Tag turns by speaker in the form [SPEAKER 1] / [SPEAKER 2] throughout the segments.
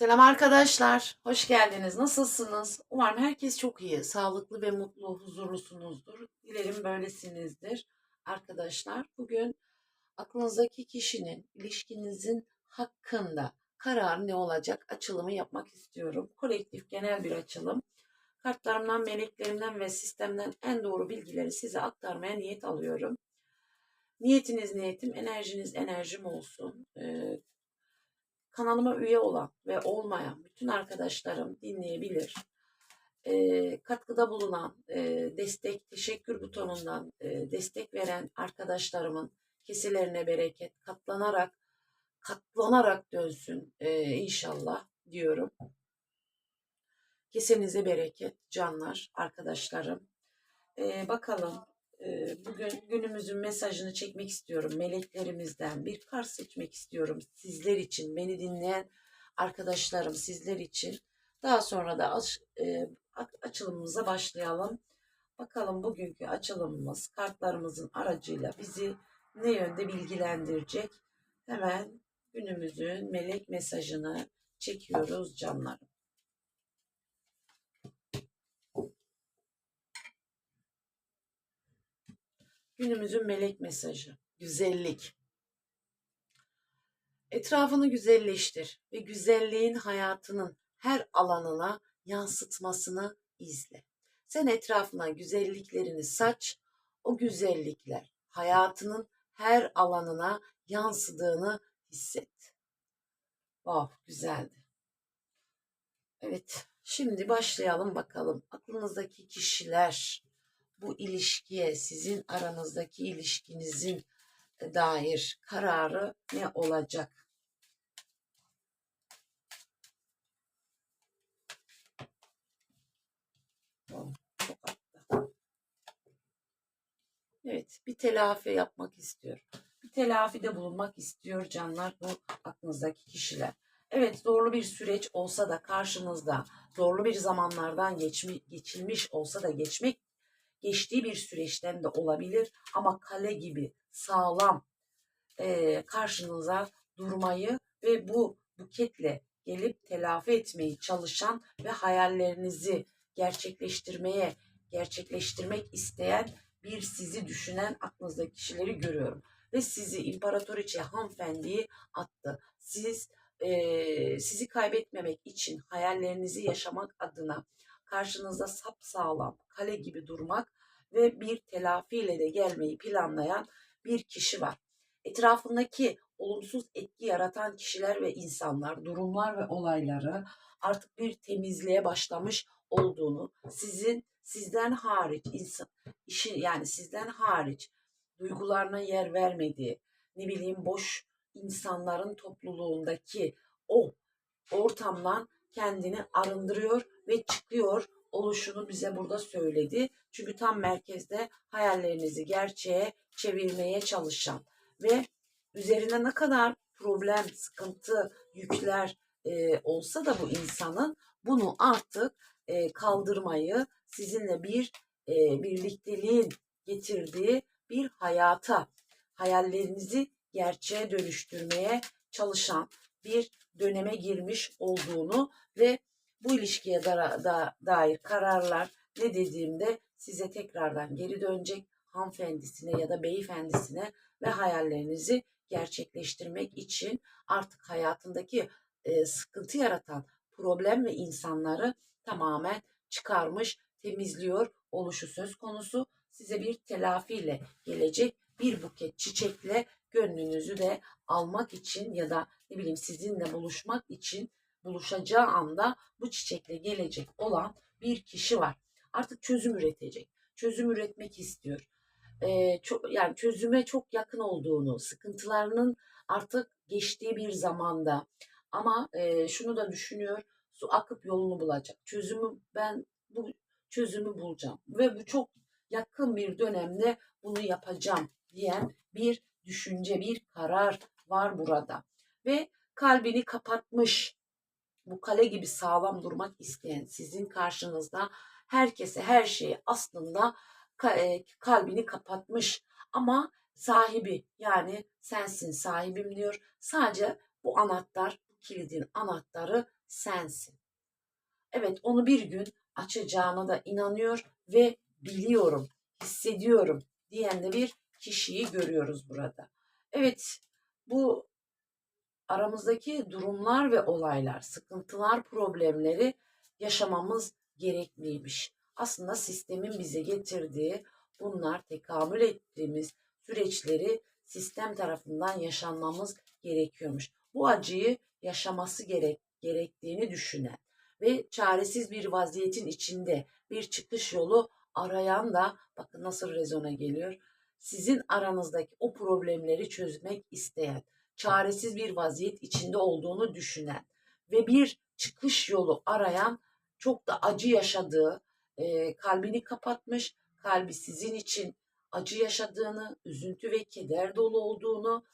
[SPEAKER 1] Selam arkadaşlar, hoş geldiniz. Nasılsınız? Umarım herkes çok iyi, sağlıklı ve mutlu, huzurlusunuzdur. Dilerim böylesinizdir. Arkadaşlar, bugün aklınızdaki kişinin, ilişkinizin hakkında karar ne olacak açılımı yapmak istiyorum. Kolektif genel bir açılım. Kartlarımdan, meleklerimden ve sistemden en doğru bilgileri size aktarmaya niyet alıyorum. Niyetiniz niyetim, enerjiniz enerjim olsun. Ee, kanalıma üye olan ve olmayan bütün arkadaşlarım dinleyebilir. Ee, katkıda bulunan, e, destek, teşekkür butonundan e, destek veren arkadaşlarımın keselerine bereket katlanarak katlanarak dönsün e, inşallah diyorum. Kesenize bereket canlar, arkadaşlarım. Ee, bakalım e, bugün günümüzün mesajını çekmek istiyorum. Meleklerimizden bir kart seçmek istiyorum sizler için, beni dinleyen arkadaşlarım sizler için. Daha sonra da e, açılımımıza başlayalım. Bakalım bugünkü açılımımız kartlarımızın aracıyla bizi ne yönde bilgilendirecek? Hemen günümüzün melek mesajını çekiyoruz canlarım. Günümüzün melek mesajı. Güzellik. Etrafını güzelleştir ve güzelliğin hayatının her alanına yansıtmasını izle. Sen etrafına güzelliklerini saç, o güzellikler hayatının her alanına yansıdığını hisset. Wow, güzeldi. Evet, şimdi başlayalım bakalım. Aklınızdaki kişiler bu ilişkiye, sizin aranızdaki ilişkinizin dair kararı ne olacak? Evet, bir telafi yapmak istiyor. Bir telafide bulunmak istiyor canlar bu aklınızdaki kişiler. Evet zorlu bir süreç olsa da karşınızda zorlu bir zamanlardan geçmi, geçilmiş olsa da geçmek geçtiği bir süreçten de olabilir ama kale gibi sağlam e, karşınıza durmayı ve bu buketle gelip telafi etmeyi çalışan ve hayallerinizi gerçekleştirmeye gerçekleştirmek isteyen bir sizi düşünen aklınızdaki kişileri görüyorum. Ve sizi imparatoriçe hanımefendiyi attı. Siz e, sizi kaybetmemek için hayallerinizi yaşamak adına karşınızda sap sağlam kale gibi durmak ve bir telafiyle de gelmeyi planlayan bir kişi var. Etrafındaki olumsuz etki yaratan kişiler ve insanlar, durumlar ve olayları artık bir temizliğe başlamış olduğunu, sizin sizden hariç insan işi yani sizden hariç duygularına yer vermediği, ne bileyim boş insanların topluluğundaki o ortamdan kendini arındırıyor ve çıkıyor oluşunu bize burada söyledi. Çünkü tam merkezde hayallerinizi gerçeğe çevirmeye çalışan ve üzerine ne kadar problem, sıkıntı, yükler e, olsa da bu insanın bunu artık e, kaldırmayı sizinle bir e, birlikteliğin getirdiği bir hayata, hayallerinizi gerçeğe dönüştürmeye çalışan bir döneme girmiş olduğunu ve bu ilişkiye da, da, dair kararlar ne dediğimde size tekrardan geri dönecek hanımefendisine ya da beyefendisine ve hayallerinizi gerçekleştirmek için artık hayatındaki e, sıkıntı yaratan problem ve insanları tamamen çıkarmış, temizliyor oluşu söz konusu. Size bir telafiyle gelecek bir buket çiçekle gönlünüzü de almak için ya da ne bileyim sizinle buluşmak için buluşacağı anda bu çiçekle gelecek olan bir kişi var. Artık çözüm üretecek. Çözüm üretmek istiyor. Ee, çok, yani çözüme çok yakın olduğunu, sıkıntılarının artık geçtiği bir zamanda ama e, şunu da düşünüyor, su akıp yolunu bulacak. Çözümü ben bu çözümü bulacağım ve bu çok yakın bir dönemde bunu yapacağım diyen bir düşünce, bir karar var burada. Ve kalbini kapatmış, bu kale gibi sağlam durmak isteyen sizin karşınızda herkese her şeyi aslında e, kalbini kapatmış ama sahibi yani sensin sahibim diyor. Sadece bu anahtar, kilidin anahtarı sensin. Evet onu bir gün açacağına da inanıyor ve biliyorum, hissediyorum diyen de bir kişiyi görüyoruz burada. Evet bu aramızdaki durumlar ve olaylar, sıkıntılar, problemleri yaşamamız gerekliymiş. Aslında sistemin bize getirdiği bunlar tekamül ettiğimiz süreçleri sistem tarafından yaşanmamız gerekiyormuş. Bu acıyı yaşaması gerek, gerektiğini düşünen ve çaresiz bir vaziyetin içinde bir çıkış yolu arayan da bakın nasıl rezona geliyor. Sizin aranızdaki o problemleri çözmek isteyen, çaresiz bir vaziyet içinde olduğunu düşünen ve bir çıkış yolu arayan çok da acı yaşadığı, e, kalbini kapatmış, kalbi sizin için acı yaşadığını, üzüntü ve keder dolu olduğunu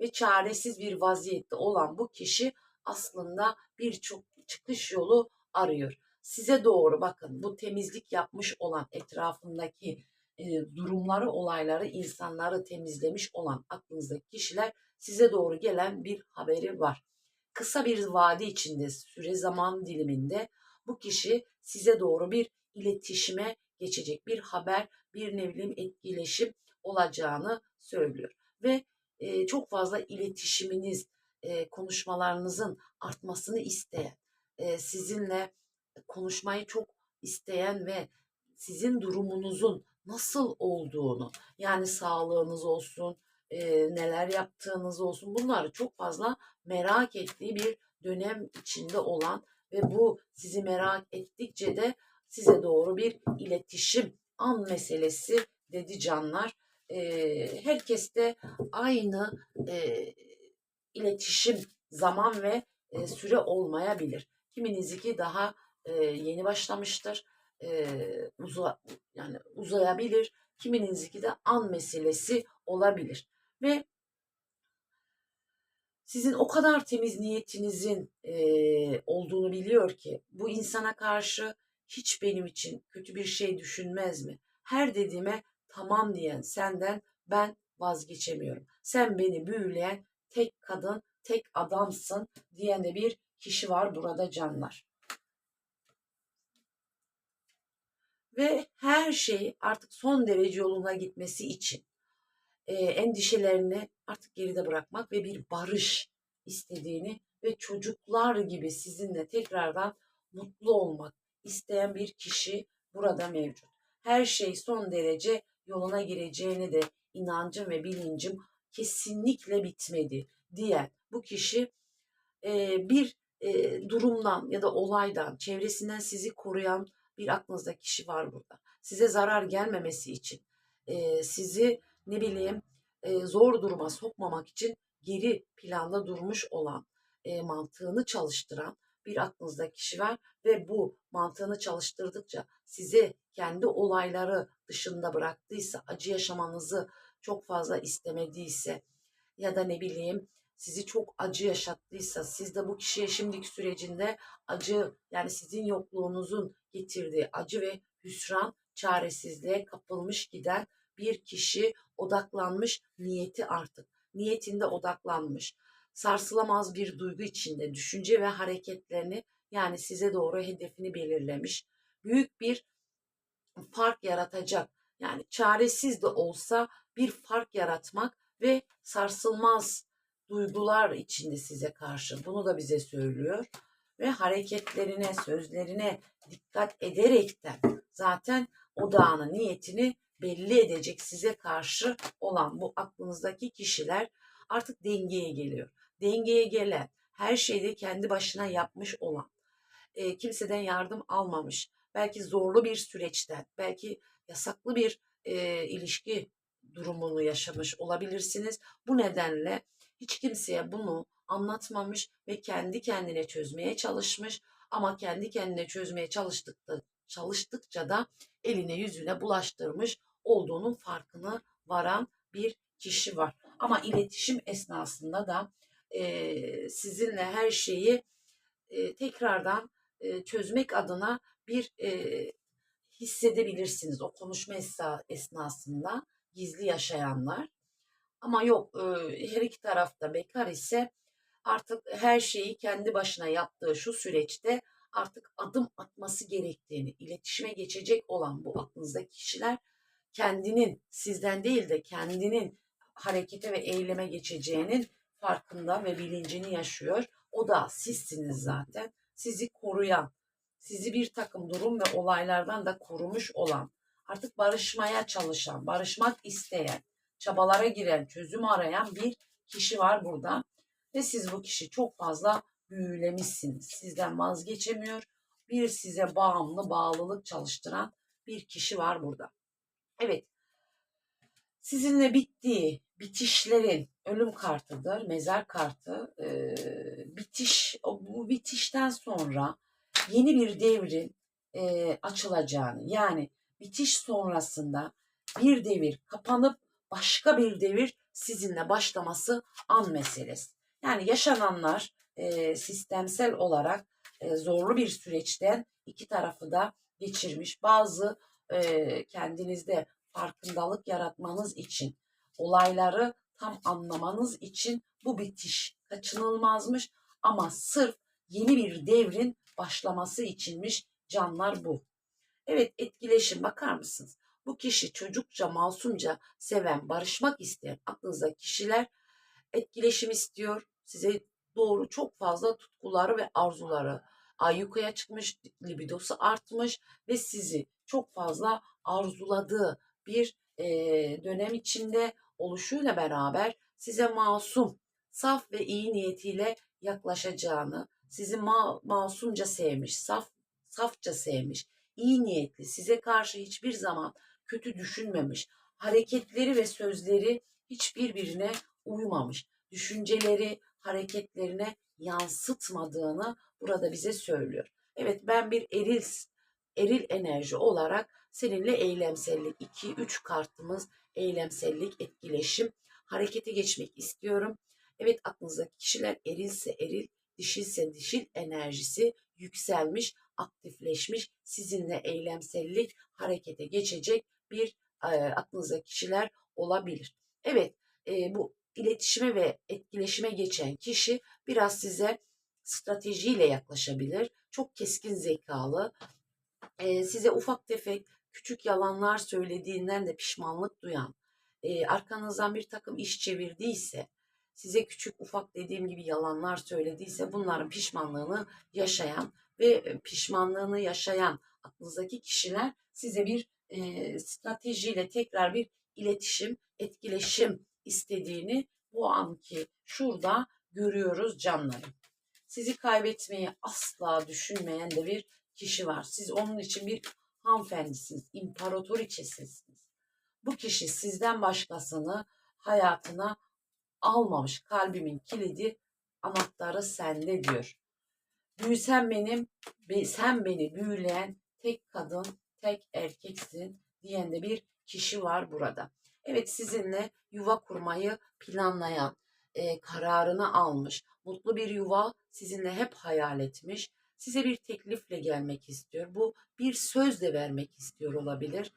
[SPEAKER 1] ve çaresiz bir vaziyette olan bu kişi aslında birçok çıkış yolu arıyor. Size doğru bakın bu temizlik yapmış olan etrafındaki e, durumları, olayları, insanları temizlemiş olan aklınızdaki kişiler size doğru gelen bir haberi var. Kısa bir vade içinde, süre zaman diliminde bu kişi size doğru bir iletişime geçecek bir haber, bir ne bileyim etkileşim olacağını söylüyor. Ve e, çok fazla iletişiminiz, e, konuşmalarınızın artmasını isteyen, e, sizinle konuşmayı çok isteyen ve sizin durumunuzun nasıl olduğunu, yani sağlığınız olsun, e, neler yaptığınız olsun bunları çok fazla merak ettiği bir dönem içinde olan ve bu sizi merak ettikçe de size doğru bir iletişim an meselesi dedi canlar. E, herkeste aynı e, iletişim zaman ve e, süre olmayabilir. Kiminizinki daha e, yeni başlamıştır. E, uza, yani uzayabilir. Kiminizinki de an meselesi olabilir. Ve sizin o kadar temiz niyetinizin e, olduğunu biliyor ki bu insana karşı hiç benim için kötü bir şey düşünmez mi? Her dediğime tamam diyen senden ben vazgeçemiyorum. Sen beni büyüleyen tek kadın, tek adamsın diyen de bir kişi var burada canlar. Ve her şey artık son derece yoluna gitmesi için e, endişelerini artık geride bırakmak ve bir barış istediğini ve çocuklar gibi sizinle tekrardan mutlu olmak isteyen bir kişi burada mevcut. Her şey son derece yoluna gireceğine de inancım ve bilincim kesinlikle bitmedi diyen bu kişi e, bir e, durumdan ya da olaydan, çevresinden sizi koruyan bir aklınızda kişi var burada. Size zarar gelmemesi için, e, sizi ne bileyim e, zor duruma sokmamak için geri planda durmuş olan, e, mantığını çalıştıran bir aklınızda kişi var ve bu mantığını çalıştırdıkça size kendi olayları dışında bıraktıysa, acı yaşamanızı çok fazla istemediyse ya da ne bileyim sizi çok acı yaşattıysa siz de bu kişiye şimdiki sürecinde acı yani sizin yokluğunuzun getirdiği acı ve hüsran çaresizliğe kapılmış giden bir kişi odaklanmış niyeti artık niyetinde odaklanmış sarsılamaz bir duygu içinde düşünce ve hareketlerini yani size doğru hedefini belirlemiş büyük bir fark yaratacak yani çaresiz de olsa bir fark yaratmak ve sarsılmaz duygular içinde size karşı. Bunu da bize söylüyor. Ve hareketlerine, sözlerine dikkat ederekten zaten odağını, niyetini belli edecek size karşı olan bu aklınızdaki kişiler artık dengeye geliyor. Dengeye gelen, her şeyi kendi başına yapmış olan, e, kimseden yardım almamış, belki zorlu bir süreçten, belki yasaklı bir e, ilişki durumunu yaşamış olabilirsiniz. Bu nedenle hiç kimseye bunu anlatmamış ve kendi kendine çözmeye çalışmış ama kendi kendine çözmeye çalıştıkça, çalıştıkça da eline yüzüne bulaştırmış olduğunun farkını varan bir kişi var. Ama iletişim esnasında da e, sizinle her şeyi e, tekrardan e, çözmek adına bir e, hissedebilirsiniz o konuşma esnasında gizli yaşayanlar. Ama yok her iki tarafta bekar ise artık her şeyi kendi başına yaptığı şu süreçte artık adım atması gerektiğini, iletişime geçecek olan bu aklınızdaki kişiler kendinin sizden değil de kendinin harekete ve eyleme geçeceğinin farkında ve bilincini yaşıyor. O da sizsiniz zaten. Sizi koruyan, sizi bir takım durum ve olaylardan da korumuş olan, artık barışmaya çalışan, barışmak isteyen, çabalara giren, çözüm arayan bir kişi var burada. Ve siz bu kişi çok fazla büyülemişsiniz. Sizden vazgeçemiyor. Bir size bağımlı, bağlılık çalıştıran bir kişi var burada. Evet. Sizinle bittiği, bitişlerin ölüm kartıdır, mezar kartı. Ee, bitiş, bu bitişten sonra yeni bir devrin e, açılacağını, yani bitiş sonrasında bir devir kapanıp başka bir devir sizinle başlaması an meselesi. Yani yaşananlar e, sistemsel olarak e, zorlu bir süreçten iki tarafı da geçirmiş. Bazı e, kendinizde farkındalık yaratmanız için, olayları tam anlamanız için bu bitiş kaçınılmazmış ama sırf yeni bir devrin başlaması içinmiş canlar bu. Evet etkileşim bakar mısınız? Bu kişi çocukça, masumca seven, barışmak isteyen aklınızdaki kişiler etkileşim istiyor. Size doğru çok fazla tutkuları ve arzuları. Ayyukaya çıkmış, libidosu artmış ve sizi çok fazla arzuladığı bir eee, dönem içinde oluşuyla beraber size masum, saf ve iyi niyetiyle yaklaşacağını, sizi ma- masumca sevmiş, saf, safça sevmiş, iyi niyetli, size karşı hiçbir zaman kötü düşünmemiş, hareketleri ve sözleri hiçbir birine uymamış, düşünceleri hareketlerine yansıtmadığını burada bize söylüyor. Evet ben bir eril eril enerji olarak seninle eylemsellik 2 3 kartımız eylemsellik, etkileşim, harekete geçmek istiyorum. Evet aklınızdaki kişiler erilse eril, dişilse dişil enerjisi yükselmiş, aktifleşmiş, sizinle eylemsellik harekete geçecek bir e, aklınızdaki kişiler olabilir. Evet e, bu iletişime ve etkileşime geçen kişi biraz size stratejiyle yaklaşabilir. Çok keskin zekalı, e, size ufak tefek küçük yalanlar söylediğinden de pişmanlık duyan, e, arkanızdan bir takım iş çevirdiyse, size küçük ufak dediğim gibi yalanlar söylediyse bunların pişmanlığını yaşayan ve e, pişmanlığını yaşayan aklınızdaki kişiler size bir e, stratejiyle tekrar bir iletişim, etkileşim istediğini bu anki şurada görüyoruz canlarım. Sizi kaybetmeyi asla düşünmeyen de bir kişi var. Siz onun için bir hanımefendisiniz, imparatoriçesiniz. Bu kişi sizden başkasını hayatına almamış. Kalbimin kilidi, anahtarı sende diyor. Büyüsen benim, be- sen beni büyüleyen tek kadın, tek erkeksin diyen de bir kişi var burada. Evet sizinle yuva kurmayı planlayan, e, kararını almış, mutlu bir yuva sizinle hep hayal etmiş, size bir teklifle gelmek istiyor. Bu bir söz de vermek istiyor olabilir.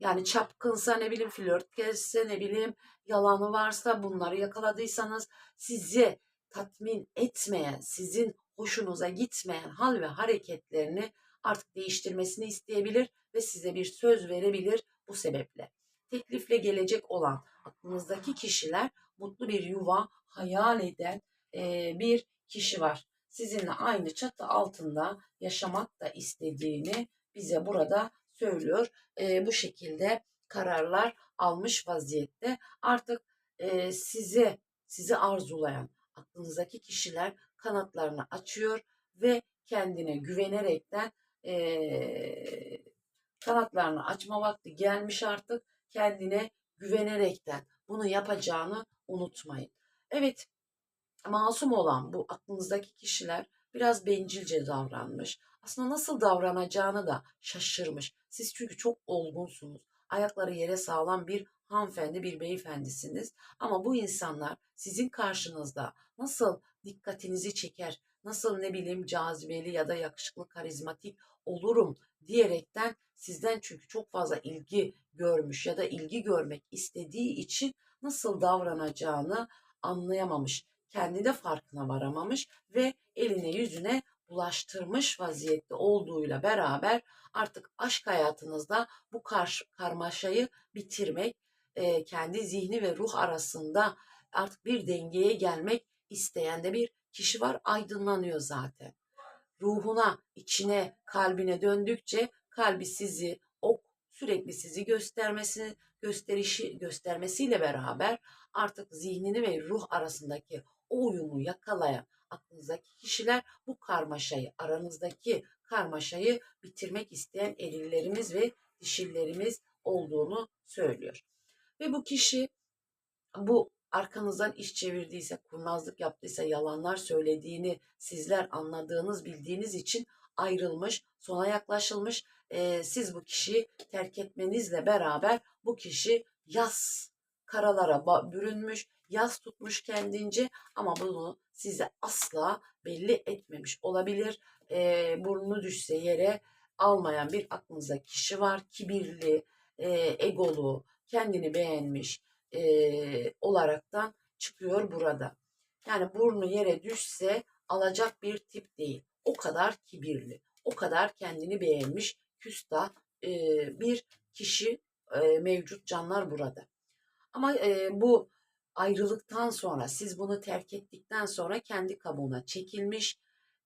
[SPEAKER 1] Yani çapkınsa ne bileyim flört kesse ne bileyim yalanı varsa bunları yakaladıysanız sizi tatmin etmeyen, sizin hoşunuza gitmeyen hal ve hareketlerini artık değiştirmesini isteyebilir ve size bir söz verebilir bu sebeple. Teklifle gelecek olan aklınızdaki kişiler mutlu bir yuva hayal eden eee, bir kişi var. Sizinle aynı çatı altında yaşamak da istediğini bize burada söylüyor. Eee, bu şekilde kararlar almış vaziyette. Artık eee, size sizi arzulayan aklınızdaki kişiler kanatlarını açıyor ve kendine güvenerekten eee, kanatlarını açma vakti gelmiş artık. Kendine güvenerekten bunu yapacağını unutmayın. Evet, masum olan bu aklınızdaki kişiler biraz bencilce davranmış. Aslında nasıl davranacağını da şaşırmış. Siz çünkü çok olgunsunuz. Ayakları yere sağlam bir hanımefendi, bir beyefendisiniz. Ama bu insanlar sizin karşınızda nasıl dikkatinizi çeker, nasıl ne bileyim cazibeli ya da yakışıklı, karizmatik olurum diyerekten sizden çünkü çok fazla ilgi görmüş ya da ilgi görmek istediği için nasıl davranacağını anlayamamış. kendi de farkına varamamış ve eline yüzüne bulaştırmış vaziyette olduğuyla beraber artık aşk hayatınızda bu kar, karmaşayı bitirmek, e, kendi zihni ve ruh arasında artık bir dengeye gelmek isteyen de bir kişi var. Aydınlanıyor zaten. Ruhuna, içine, kalbine döndükçe kalbi sizi o sürekli sizi göstermesi, gösterişi göstermesiyle beraber artık zihnini ve ruh arasındaki o uyumu yakalayan aklınızdaki kişiler bu karmaşayı, aranızdaki karmaşayı bitirmek isteyen erillerimiz ve dişillerimiz olduğunu söylüyor. Ve bu kişi bu arkanızdan iş çevirdiyse, kurnazlık yaptıysa, yalanlar söylediğini sizler anladığınız, bildiğiniz için ayrılmış, sona yaklaşılmış. Ee, siz bu kişiyi terk etmenizle beraber bu kişi yaz karalara bürünmüş, yaz tutmuş kendince ama bunu size asla belli etmemiş olabilir. Ee, burnu düşse yere almayan bir aklınızda kişi var. Kibirli, e, egolu, kendini beğenmiş e, olaraktan çıkıyor burada. Yani burnu yere düşse alacak bir tip değil. O kadar kibirli, o kadar kendini beğenmiş, küstah e, bir kişi e, mevcut canlar burada. Ama e, bu ayrılıktan sonra siz bunu terk ettikten sonra kendi kabuğuna çekilmiş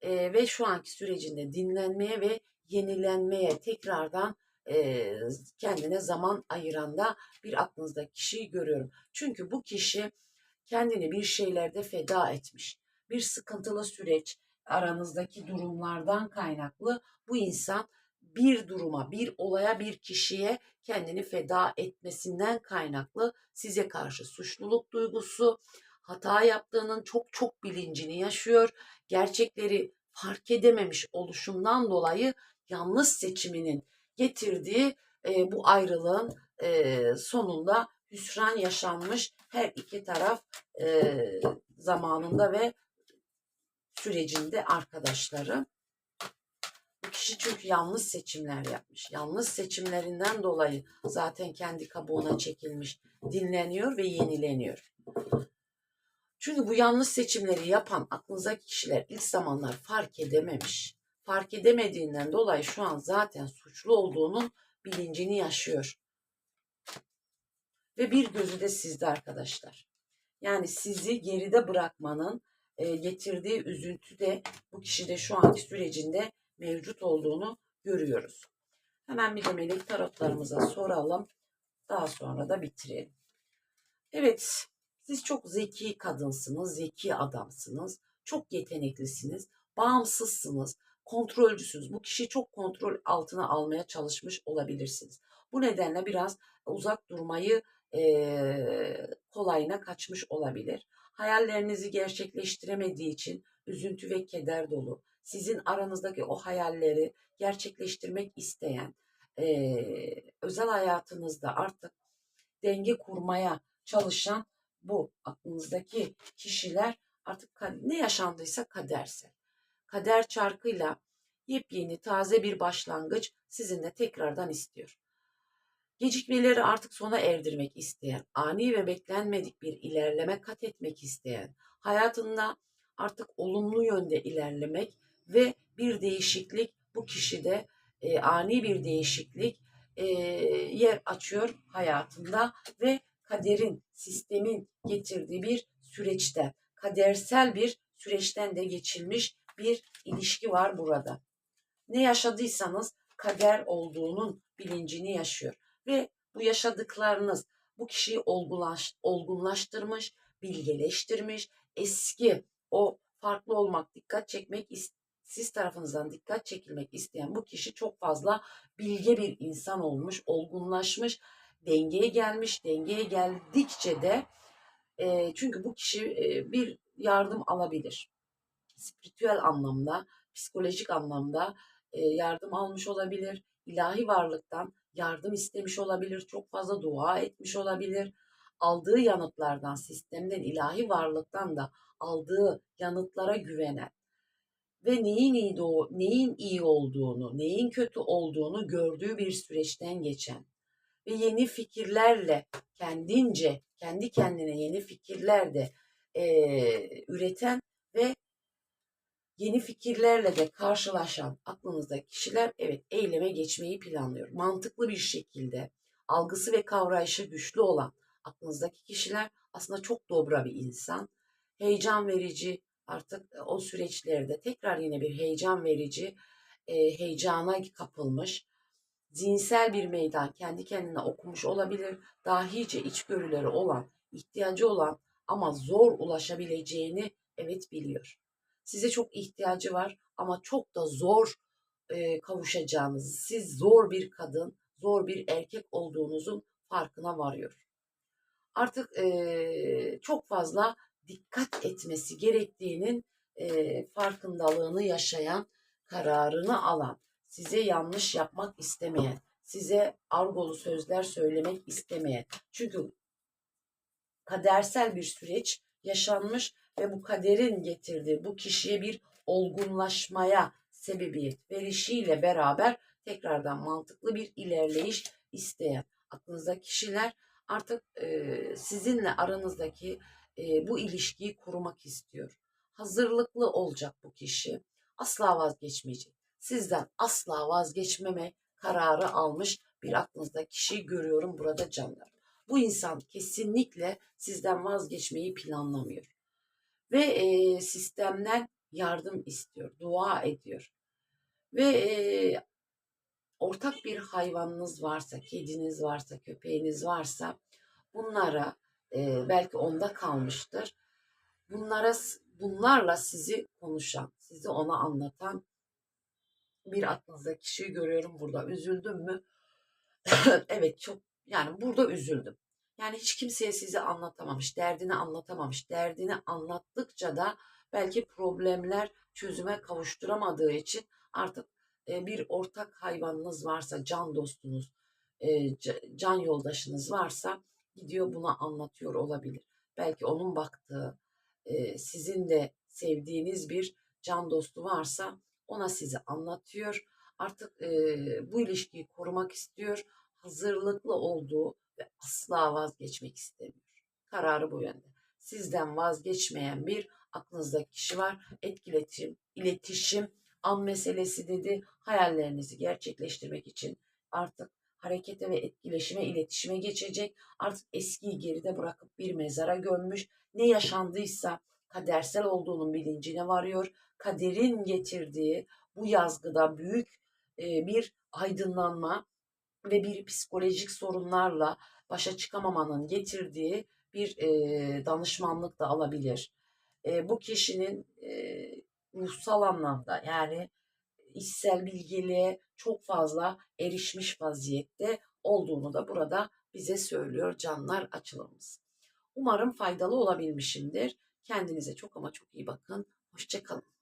[SPEAKER 1] e, ve şu anki sürecinde dinlenmeye ve yenilenmeye tekrardan e, kendine zaman ayıran da bir aklınızda kişiyi görüyorum. Çünkü bu kişi kendini bir şeylerde feda etmiş. Bir sıkıntılı süreç aranızdaki durumlardan kaynaklı bu insan bir duruma, bir olaya, bir kişiye kendini feda etmesinden kaynaklı size karşı suçluluk duygusu, hata yaptığının çok çok bilincini yaşıyor. Gerçekleri fark edememiş oluşundan dolayı yanlış seçiminin getirdiği e, bu ayrılığın e, sonunda hüsran yaşanmış her iki taraf e, zamanında ve sürecinde arkadaşları. Bu kişi çünkü yanlış seçimler yapmış. Yanlış seçimlerinden dolayı zaten kendi kabuğuna çekilmiş, dinleniyor ve yenileniyor. Çünkü bu yanlış seçimleri yapan aklınızdaki kişiler ilk zamanlar fark edememiş. Fark edemediğinden dolayı şu an zaten suçlu olduğunun bilincini yaşıyor. Ve bir gözü de sizde arkadaşlar. Yani sizi geride bırakmanın e, getirdiği üzüntü de bu kişide şu anki sürecinde mevcut olduğunu görüyoruz. Hemen bir de melek tarotlarımıza soralım. Daha sonra da bitirelim. Evet, siz çok zeki kadınsınız, zeki adamsınız, çok yeteneklisiniz, bağımsızsınız, kontrolcüsünüz. Bu kişiyi çok kontrol altına almaya çalışmış olabilirsiniz. Bu nedenle biraz uzak durmayı e, kolayına kaçmış olabilir. Hayallerinizi gerçekleştiremediği için üzüntü ve keder dolu. Sizin aranızdaki o hayalleri gerçekleştirmek isteyen, e, özel hayatınızda artık denge kurmaya çalışan bu aklınızdaki kişiler artık ne yaşandıysa kadersel. Kader çarkıyla yepyeni taze bir başlangıç sizinle tekrardan istiyor. Gecikmeleri artık sona erdirmek isteyen, ani ve beklenmedik bir ilerleme kat etmek isteyen, hayatında artık olumlu yönde ilerlemek ve bir değişiklik bu kişide e, ani bir değişiklik e, yer açıyor hayatında ve kaderin, sistemin getirdiği bir süreçten, kadersel bir süreçten de geçilmiş bir ilişki var burada. Ne yaşadıysanız kader olduğunun bilincini yaşıyor ve bu yaşadıklarınız bu kişiyi olgunlaş, olgunlaştırmış, bilgeleştirmiş, eski o farklı olmak, dikkat çekmek, siz tarafınızdan dikkat çekilmek isteyen bu kişi çok fazla bilge bir insan olmuş, olgunlaşmış, dengeye gelmiş, dengeye geldikçe de e, çünkü bu kişi e, bir yardım alabilir. Spiritüel anlamda, psikolojik anlamda e, yardım almış olabilir. ilahi varlıktan yardım istemiş olabilir, çok fazla dua etmiş olabilir. Aldığı yanıtlardan, sistemden, ilahi varlıktan da aldığı yanıtlara güvenen ve neyin iyi, doğu, neyin iyi olduğunu, neyin kötü olduğunu gördüğü bir süreçten geçen ve yeni fikirlerle kendince, kendi kendine yeni fikirler de eee, üreten ve yeni fikirlerle de karşılaşan aklınızdaki kişiler evet eyleme geçmeyi planlıyor. Mantıklı bir şekilde algısı ve kavrayışı güçlü olan aklınızdaki kişiler aslında çok dobra bir insan. Heyecan verici artık o süreçlerde tekrar yine bir heyecan verici e, heyecana kapılmış. Zihinsel bir meydan kendi kendine okumuş olabilir. Dahice içgörüleri olan, ihtiyacı olan ama zor ulaşabileceğini evet biliyor. Size çok ihtiyacı var ama çok da zor e, kavuşacağınızı, siz zor bir kadın, zor bir erkek olduğunuzun farkına varıyor. Artık e, çok fazla dikkat etmesi gerektiğinin e, farkındalığını yaşayan, kararını alan, size yanlış yapmak istemeyen, size argolu sözler söylemek istemeyen. Çünkü kadersel bir süreç yaşanmış ve bu kaderin getirdiği bu kişiye bir olgunlaşmaya sebebiyet verişiyle beraber tekrardan mantıklı bir ilerleyiş isteyen aklınızda kişiler artık e, sizinle aranızdaki e, bu ilişkiyi kurmak istiyor. Hazırlıklı olacak bu kişi. Asla vazgeçmeyecek. Sizden asla vazgeçmeme kararı almış bir aklınızda kişiyi görüyorum burada canlar. Bu insan kesinlikle sizden vazgeçmeyi planlamıyor. Ve e, sistemden yardım istiyor, dua ediyor. Ve e, ortak bir hayvanınız varsa, kediniz varsa, köpeğiniz varsa bunlara e, belki onda kalmıştır. Bunlara bunlarla sizi konuşan, sizi ona anlatan bir aklınızda kişiyi görüyorum burada. Üzüldüm mü? evet çok yani burada üzüldüm. Yani hiç kimseye sizi anlatamamış, derdini anlatamamış. Derdini anlattıkça da belki problemler çözüme kavuşturamadığı için artık e, bir ortak hayvanınız varsa, can dostunuz, e, can yoldaşınız varsa gidiyor buna anlatıyor olabilir. Belki onun baktığı, e, sizin de sevdiğiniz bir can dostu varsa ona sizi anlatıyor. Artık bu ilişkiyi korumak istiyor. Hazırlıklı olduğu ve asla vazgeçmek istemiyor. Kararı bu yönde. Sizden vazgeçmeyen bir aklınızdaki kişi var. Etkiletim, iletişim, an meselesi dedi. Hayallerinizi gerçekleştirmek için artık harekete ve etkileşime, iletişime geçecek. Artık eskiyi geride bırakıp bir mezara gömmüş. Ne yaşandıysa kadersel olduğunun bilincine varıyor. Kaderin getirdiği bu yazgıda büyük bir aydınlanma ve bir psikolojik sorunlarla başa çıkamamanın getirdiği bir danışmanlık da alabilir. bu kişinin ruhsal anlamda yani içsel bilgiliğe çok fazla erişmiş vaziyette olduğunu da burada bize söylüyor canlar açılımımız. Umarım faydalı olabilmişimdir. Kendinize çok ama çok iyi bakın. Hoşçakalın.